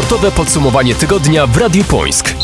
Sportowe podsumowanie tygodnia w Radiu Pońsk.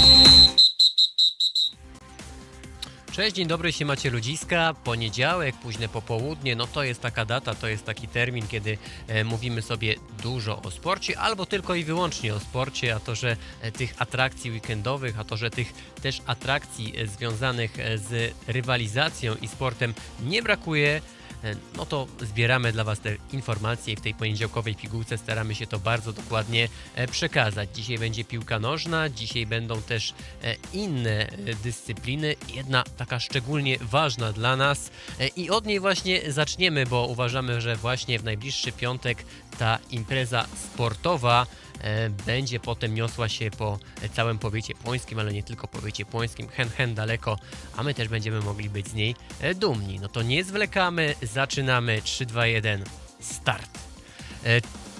Cześć, dzień dobry, się macie ludziska. Poniedziałek, późne popołudnie, no to jest taka data, to jest taki termin, kiedy e, mówimy sobie dużo o sporcie, albo tylko i wyłącznie o sporcie, a to, że e, tych atrakcji weekendowych, a to, że tych też atrakcji e, związanych e, z rywalizacją i sportem nie brakuje. E, No to zbieramy dla Was te informacje i w tej poniedziałkowej pigułce. Staramy się to bardzo dokładnie e, przekazać. Dzisiaj będzie piłka nożna, dzisiaj będą też e, inne dyscypliny, jedna taka szczególnie ważna dla nas. I od niej właśnie zaczniemy, bo uważamy, że właśnie w najbliższy piątek ta impreza sportowa e, będzie potem niosła się po całym powiecie płońskim, ale nie tylko powiecie płońskim, hen hen daleko, a my też będziemy mogli być z niej e, dumni. No to nie zwlekamy, zaczynamy 3, 2, 1, start.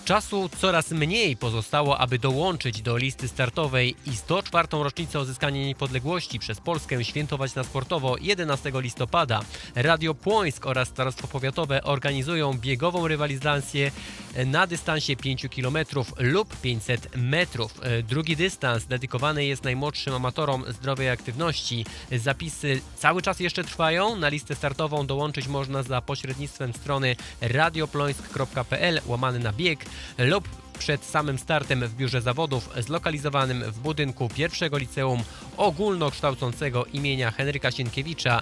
Czasu coraz mniej pozostało, aby dołączyć do listy startowej i 104. rocznicę odzyskania niepodległości przez Polskę świętować na sportowo 11 listopada. Radio Płońsk oraz Starostwo Powiatowe organizują biegową rywalizację na dystansie 5 km lub 500 metrów. Drugi dystans dedykowany jest najmłodszym amatorom zdrowej aktywności. Zapisy cały czas jeszcze trwają. Na listę startową dołączyć można za pośrednictwem strony radioplońsk.pl łamany na bieg lub przed samym startem w biurze zawodów zlokalizowanym w budynku pierwszego liceum ogólnokształcącego imienia Henryka Sienkiewicza.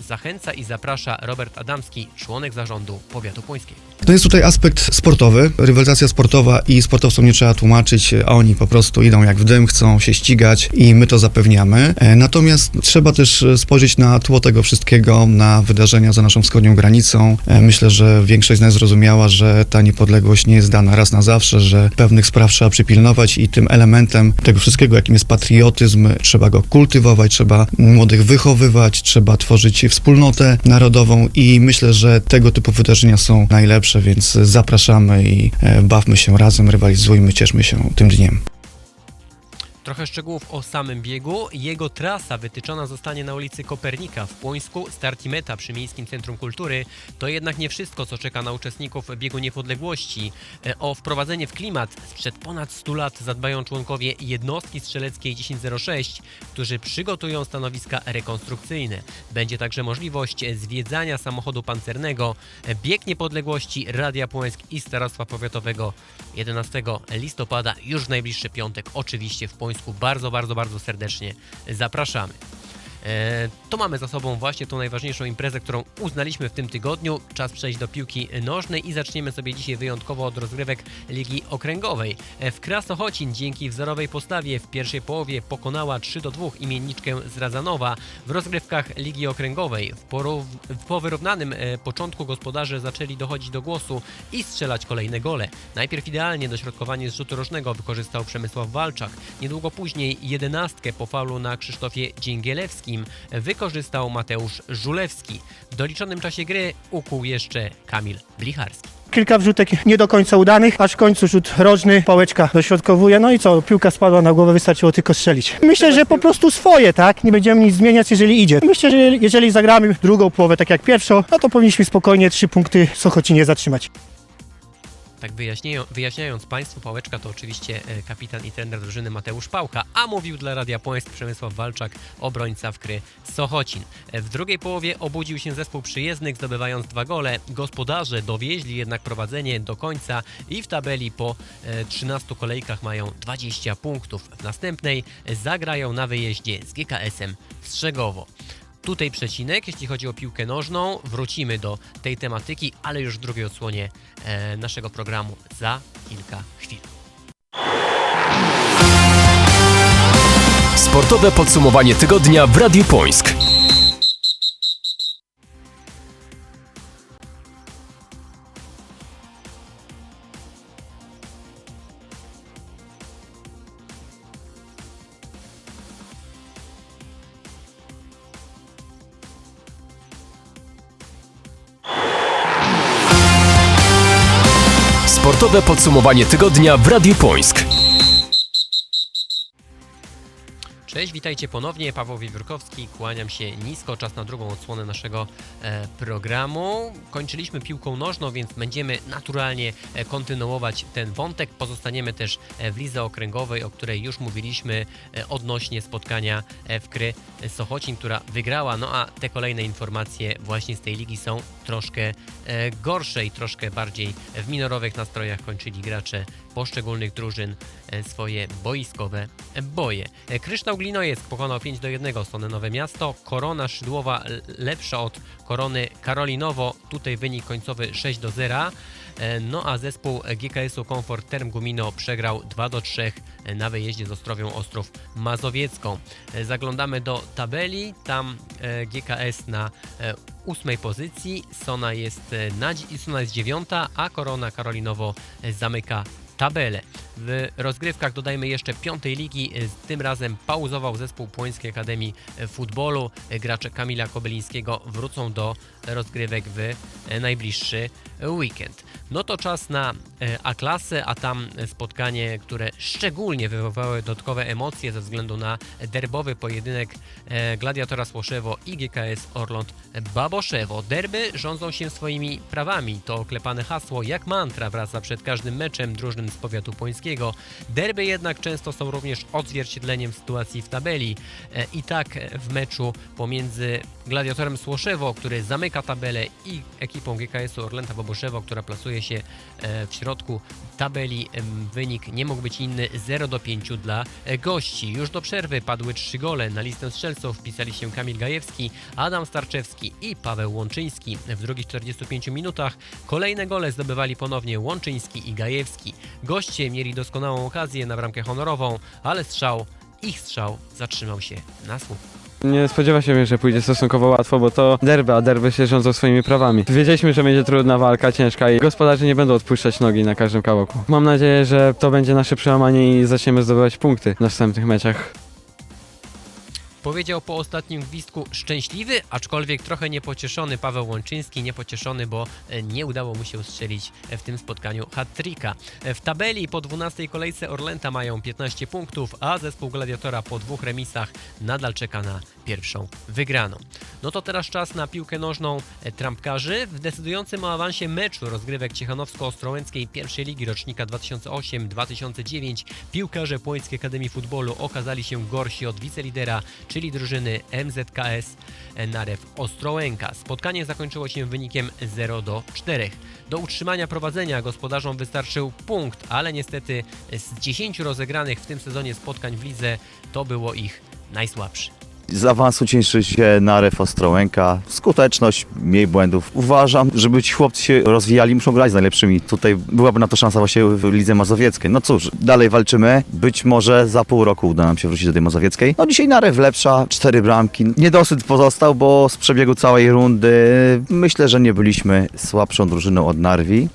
Zachęca i zaprasza Robert Adamski, członek zarządu powiatu płońskiego. To jest tutaj aspekt sportowy, rywalizacja sportowa i sportowcom nie trzeba tłumaczyć, oni po prostu idą jak w dym, chcą się ścigać i my to zapewniamy. E, Natomiast trzeba też e, spojrzeć na tło tego wszystkiego, na wydarzenia za naszą wschodnią granicą. E, Myślę, że większość z nas zrozumiała, że ta niepodległość nie jest dana raz na zawsze, że pewnych spraw trzeba przypilnować i tym elementem tego wszystkiego, jakim jest patriotyzm, trzeba go kultywować, trzeba młodych wychowywać, trzeba tworzyć wspólnotę narodową i myślę, że tego typu wydarzenia są najlepsze, więc zapraszamy i e, bawmy się razem, rywalizujmy, cieszmy się tym dniem. Trochę szczegółów o samym biegu. Jego trasa wytyczona zostanie na ulicy Kopernika w Płońsku, start i meta przy Miejskim Centrum Kultury. To jednak nie wszystko, co czeka na uczestników biegu niepodległości. E, O wprowadzenie w klimat sprzed ponad 100 lat zadbają członkowie jednostki strzeleckiej 1006, którzy przygotują stanowiska rekonstrukcyjne. Będzie także możliwość zwiedzania samochodu pancernego. E, Bieg niepodległości Radia Płońsk i Starostwa Powiatowego 11 listopada, już w najbliższy piątek, oczywiście w Płońsku. Bardzo, bardzo, bardzo serdecznie zapraszamy. E, To mamy za sobą właśnie tą najważniejszą imprezę, którą uznaliśmy w tym tygodniu. Czas przejść do piłki nożnej i zaczniemy sobie dzisiaj wyjątkowo od rozgrywek Ligi Okręgowej. E, W Krasnochocin dzięki wzorowej postawie w pierwszej połowie pokonała 3 do 2 imienniczkę z. W rozgrywkach Ligi Okręgowej w, porów- po wyrównanym e, początku gospodarze zaczęli dochodzić do głosu i strzelać kolejne gole. Najpierw idealnie dośrodkowanie z rzutu rożnego wykorzystał Przemysław Walczak. Niedługo później jedenastkę po faulu na Krzysztofie Dzięgielewskim wykorzystał Mateusz Żulewski. W doliczonym czasie gry ukuł jeszcze Kamil Blicharski. Kilka wrzutek nie do końca udanych, aż w końcu rzut rożny, pałeczka dośrodkowuje, no i co, piłka spadła na głowę, wystarczyło tylko strzelić. Myślę, że po prostu swoje, tak? Nie będziemy nic zmieniać, jeżeli idzie. Myślę, że jeżeli zagramy drugą połowę tak jak pierwszą, no to powinniśmy spokojnie trzy punkty w Sochocinie zatrzymać. Tak wyjaśniają, wyjaśniając Państwu, Pałeczka to oczywiście e, kapitan i trener drużyny Mateusz Pałka, a mówił dla Radia Płońsk Przemysław Walczak, obrońca w kry Sochocin. E, W drugiej połowie obudził się zespół przyjezdnych, zdobywając dwa gole. Gospodarze dowieźli jednak prowadzenie do końca i w tabeli po e, 13 kolejkach mają 20 punktów. W następnej zagrają na wyjeździe z GKS-em Strzegowo. Tutaj przecinek, jeśli chodzi o piłkę nożną. Wrócimy do tej tematyki, ale już w drugiej odsłonie e, naszego programu za kilka chwil. Sportowe podsumowanie tygodnia w Radiu Pońsk. Podsumowanie tygodnia w Radiu Pońsk. Cześć, witajcie ponownie. Paweł Wiewiórkowski, kłaniam się nisko. Czas na drugą odsłonę naszego e, programu. Kończyliśmy piłką nożną, więc będziemy naturalnie e, kontynuować ten wątek. Pozostaniemy też e, w lidze okręgowej, o której już mówiliśmy odnośnie spotkania w Kry Sochocin, która wygrała. No a te kolejne informacje właśnie z tej ligi są troszkę gorsze i troszkę bardziej w minorowych nastrojach kończyli gracze poszczególnych drużyn e, swoje boiskowe boje. E, Kryształ Glinojesk pokonał 5 do 1 stronę Nowe Miasto. Korona Szydłowa lepsza od Korony Karolinowo. Tutaj wynik końcowy 6 do 0. E, No a zespół GKS-u Komfort Term Gumino przegrał 2 do 3 na wyjeździe z Ostrowią Ostrów Mazowiecką. Zaglądamy do tabeli. Tam GKS na ósmej pozycji. Sona jest, na, Sona jest dziewiąta, a Korona Karolinowo zamyka tabelę. W rozgrywkach dodajmy jeszcze piątej ligi. Tym razem pauzował zespół Płońskiej Akademii Futbolu. Gracze Kamila Kobelińskiego wrócą do rozgrywek w najbliższy weekend. No to czas na e, A-klasę, a tam spotkanie, które szczególnie wywołały dodatkowe emocje ze względu na derbowy pojedynek e, Gladiatora Słoszewo i GKS Orląt Baboszewo. Derby rządzą się swoimi prawami. To oklepane hasło jak mantra wraca przed każdym meczem drużyn z powiatu pońskiego. Derby jednak często są również odzwierciedleniem sytuacji w tabeli. E, I tak w meczu pomiędzy Gladiatorem Słoszewo, który zamyka tabelę i ekipą GKS-u Orlęta Baboszewo, która plasuje się e, w środku tabeli, wynik nie mógł być inny 0 do 5 dla e, gości. Już do przerwy padły trzy gole. Na listę strzelców wpisali się Kamil Gajewski, Adam Starczewski i Paweł Łączyński. W drugich 45 minutach kolejne gole zdobywali ponownie Łączyński i Gajewski. Goście mieli doskonałą okazję na bramkę honorową, ale strzał, ich strzał zatrzymał się na słup. Nie spodziewa się, że pójdzie stosunkowo łatwo, bo to derby, a derby się rządzą swoimi prawami. Wiedzieliśmy, że będzie trudna walka, ciężka i gospodarze nie będą odpuszczać nogi na każdym kawałku. Mam nadzieję, że to będzie nasze przełamanie i zaczniemy zdobywać punkty w następnych meczach. Powiedział po ostatnim gwizdku szczęśliwy, aczkolwiek trochę niepocieszony Paweł Łączyński, niepocieszony, bo e, nie udało mu się strzelić w tym spotkaniu hat-tricka. E, W tabeli po 12 kolejce Orlęta mają 15 punktów, a zespół Gladiatora po dwóch remisach nadal czeka na pierwszą wygraną. No to teraz czas na piłkę nożną e, trampkarzy. W decydującym o awansie meczu rozgrywek Ciechanowsko-Ostrołęckiej pierwszej ligi rocznika 2008-2009 piłkarze Płońskiej Akademii Futbolu okazali się gorsi od wicelidera, czyli drużyny MZKS Narew Ostrołęka. Spotkanie zakończyło się wynikiem 0 do 4. Do utrzymania prowadzenia gospodarzom wystarczył punkt, ale niestety z 10 rozegranych w tym sezonie spotkań w lidze to było ich najsłabsze. Z awansu cieszy się Narew Ostrołęka. Skuteczność, mniej błędów. Uważam, żeby ci chłopcy się rozwijali, muszą grać z najlepszymi. Tutaj byłaby na to szansa właśnie w Lidze Mazowieckiej. No cóż, dalej walczymy. Być może za pół roku uda nam się wrócić do tej Mazowieckiej. No dzisiaj Narew lepsza, cztery bramki. Niedosyt pozostał, bo z przebiegu całej rundy myślę, że nie byliśmy słabszą drużyną od Narwi.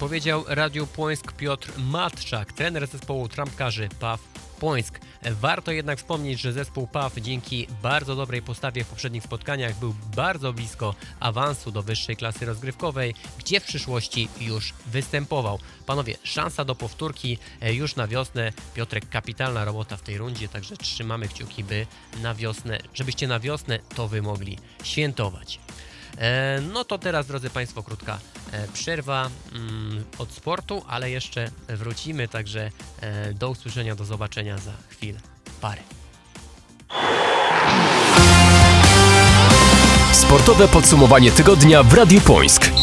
Powiedział Radiu Płońsk Piotr Matczak, trener zespołu trampkarzy PAW Płońsk. Warto jednak wspomnieć, że zespół PAW dzięki bardzo dobrej postawie w poprzednich spotkaniach był bardzo blisko awansu do wyższej klasy rozgrywkowej, gdzie w przyszłości już występował. Panowie, szansa do powtórki e, już na wiosnę. Piotrek, kapitalna robota w tej rundzie, także trzymamy kciuki, by na wiosnę, żebyście na wiosnę to wy mogli świętować. E, No to teraz, drodzy Państwo, krótka e, przerwa mm, od sportu, ale jeszcze wrócimy, także e, do usłyszenia, do zobaczenia za chwilę. Parę. Sportowe podsumowanie tygodnia w Radiu Pońsk.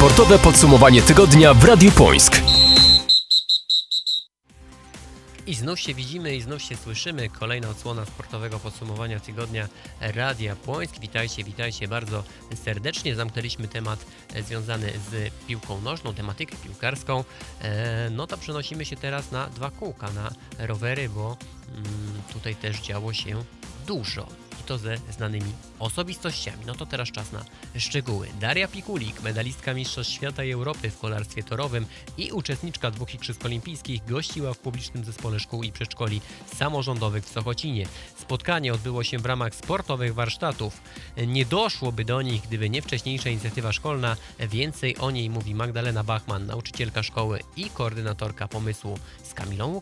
Sportowe podsumowanie tygodnia w Radiu Pońsk. I znów się widzimy i znów się słyszymy. Kolejna odsłona sportowego podsumowania tygodnia Radia Płońsk. Witajcie, witajcie bardzo serdecznie. Zamknęliśmy temat e, związany z piłką nożną, tematykę piłkarską. E, No to przenosimy się teraz na dwa kółka, na rowery, bo mm, tutaj też działo się dużo. To ze znanymi osobistościami. No to teraz czas na szczegóły. Daria Pikulik, medalistka Mistrzostw Świata i Europy w kolarstwie torowym i uczestniczka dwóch Igrzysk Olimpijskich gościła w publicznym zespole szkół i przedszkoli samorządowych w Sochocinie. Spotkanie odbyło się w ramach sportowych warsztatów. Nie doszłoby do nich, gdyby nie wcześniejsza inicjatywa szkolna. Więcej o niej mówi Magdalena Bachman, nauczycielka szkoły i koordynatorka pomysłu z Kamilą.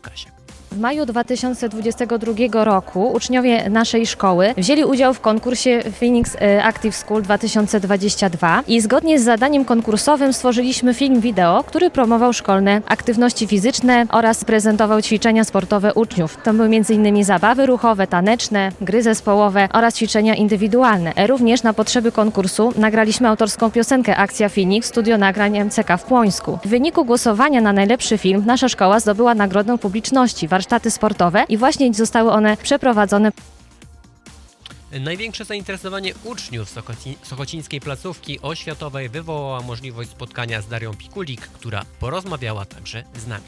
W maju 2022 roku uczniowie naszej szkoły wzięli udział w konkursie Phoenix e, Active School 2022 i zgodnie z zadaniem konkursowym stworzyliśmy film wideo, który promował szkolne aktywności fizyczne oraz prezentował ćwiczenia sportowe uczniów. To były m.in. zabawy ruchowe, taneczne, gry zespołowe oraz ćwiczenia indywidualne. Również na potrzeby konkursu nagraliśmy autorską piosenkę Akcja Phoenix Studio Nagrań MCK w Płońsku. W wyniku głosowania na najlepszy film nasza szkoła zdobyła nagrodę publiczności, warsztaty sportowe i właśnie zostały one przeprowadzone Największe zainteresowanie uczniów Sokoci- Sochocińskiej placówki oświatowej wywołała możliwość spotkania z Darią Pikulik, która porozmawiała także z nami.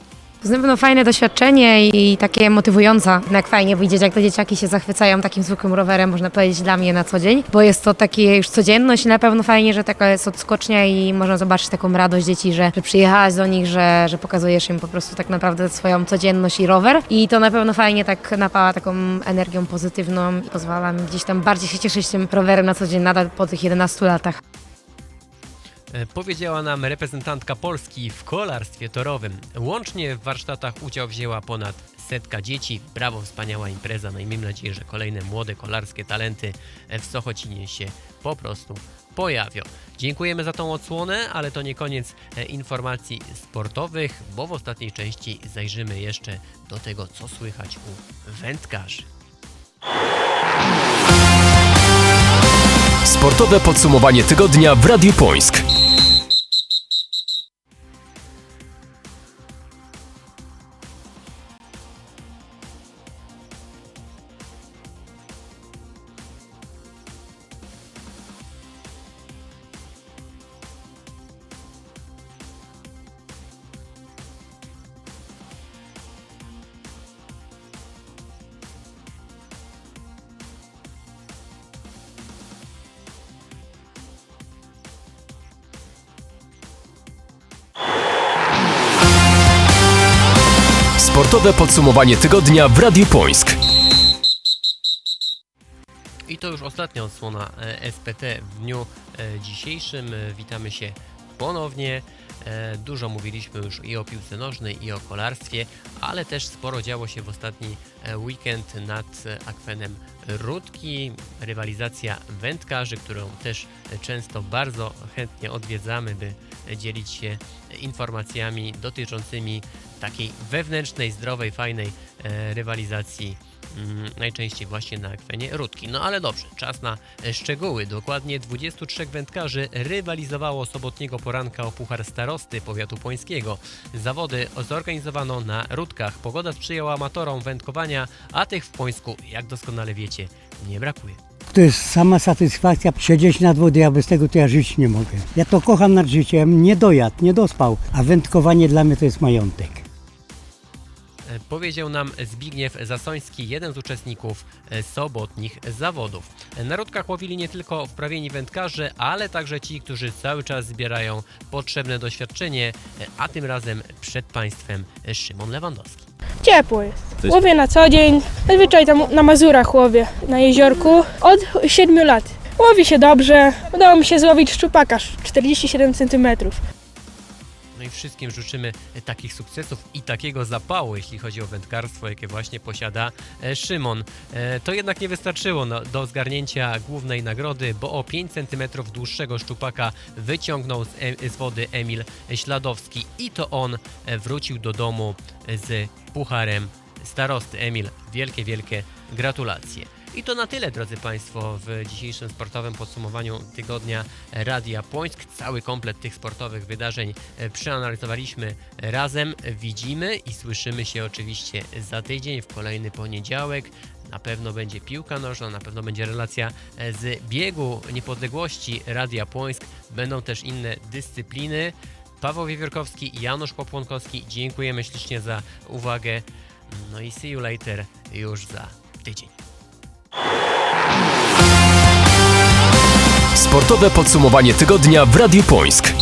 Na pewno fajne doświadczenie i takie motywujące. Jak fajnie widzieć, jak te dzieciaki się zachwycają takim zwykłym rowerem, można powiedzieć, dla mnie na co dzień, bo jest to takie już codzienność na pewno fajnie, że taka jest odskocznia i można zobaczyć taką radość dzieci, że, że przyjechałaś do nich, że, że pokazujesz im po prostu tak naprawdę swoją codzienność i rower i to na pewno fajnie tak napała taką energią pozytywną i pozwala mi gdzieś tam bardziej się cieszyć tym rowerem na co dzień, nadal po tych 11 latach. E, Powiedziała nam reprezentantka Polski w kolarstwie torowym. Łącznie w warsztatach udział wzięła ponad setka dzieci. Brawo, wspaniała impreza. No i miejmy nadzieję, że kolejne młode kolarskie talenty w Sochocinie się po prostu pojawią. Dziękujemy za tą odsłonę, ale to nie koniec e, informacji sportowych, bo w ostatniej części zajrzymy jeszcze do tego, co słychać u wędkarzy. Sportowe podsumowanie tygodnia w Radiu Pońsk. Sportowe podsumowanie tygodnia w Radiu Pońsk. I to już ostatnia odsłona e, SPT w dniu e, dzisiejszym. E, Witamy się ponownie. Dużo mówiliśmy już i o piłce nożnej, i o kolarstwie, ale też sporo działo się w ostatni weekend nad akwenem Rudki. Rywalizacja wędkarzy, którą też często bardzo chętnie odwiedzamy, by dzielić się informacjami dotyczącymi takiej wewnętrznej, zdrowej, fajnej e, rywalizacji najczęściej właśnie na akwenie Rudki. No ale dobrze, czas na e, szczegóły. Dokładnie 23 wędkarzy rywalizowało sobotniego poranka o Puchar Starosty Powiatu Pońskiego. Zawody zorganizowano na Rudkach. Pogoda sprzyjała amatorom wędkowania, a tych w Pońsku, jak doskonale wiecie, nie brakuje. To jest sama satysfakcja siedzieć nad wodą, ja bez tego to ja żyć nie mogę. Ja to kocham nad życiem, nie dojadł, nie dospał, a wędkowanie dla mnie to jest majątek. E, Powiedział nam Zbigniew Zasoński, jeden z uczestników e, sobotnich zawodów. E, Na Rudkach łowili nie tylko wprawieni wędkarze, ale także ci, którzy cały czas zbierają potrzebne doświadczenie, a tym razem przed Państwem Szymon Lewandowski. Ciepło jest. Łowię na co dzień. Zazwyczaj tam na Mazurach łowię, na jeziorku. Od 7 lat. Łowi się dobrze. Udało mi się złowić szczupaka 47 cm. No i wszystkim życzymy e, takich sukcesów i takiego zapału, jeśli chodzi o wędkarstwo, jakie właśnie posiada e, Szymon. E, To jednak nie wystarczyło no, do zgarnięcia głównej nagrody, bo o 5 cm dłuższego szczupaka wyciągnął z, wody Emil Śladowski i to on wrócił do domu z pucharem starosty. Emil, wielkie, wielkie gratulacje. I to na tyle, drodzy Państwo, w dzisiejszym sportowym podsumowaniu tygodnia Radia Płońsk. Cały komplet tych sportowych wydarzeń e, przeanalizowaliśmy razem. Widzimy i słyszymy się oczywiście za tydzień, w kolejny poniedziałek. Na pewno będzie piłka nożna, na pewno będzie relacja e, z biegu niepodległości Radia Płońsk. Będą też inne dyscypliny. Paweł Wiewiórkowski i Janusz Popłonkowski, dziękujemy ślicznie za uwagę. No i see you later już za tydzień. Sportowe podsumowanie tygodnia w Radiu Płońsk.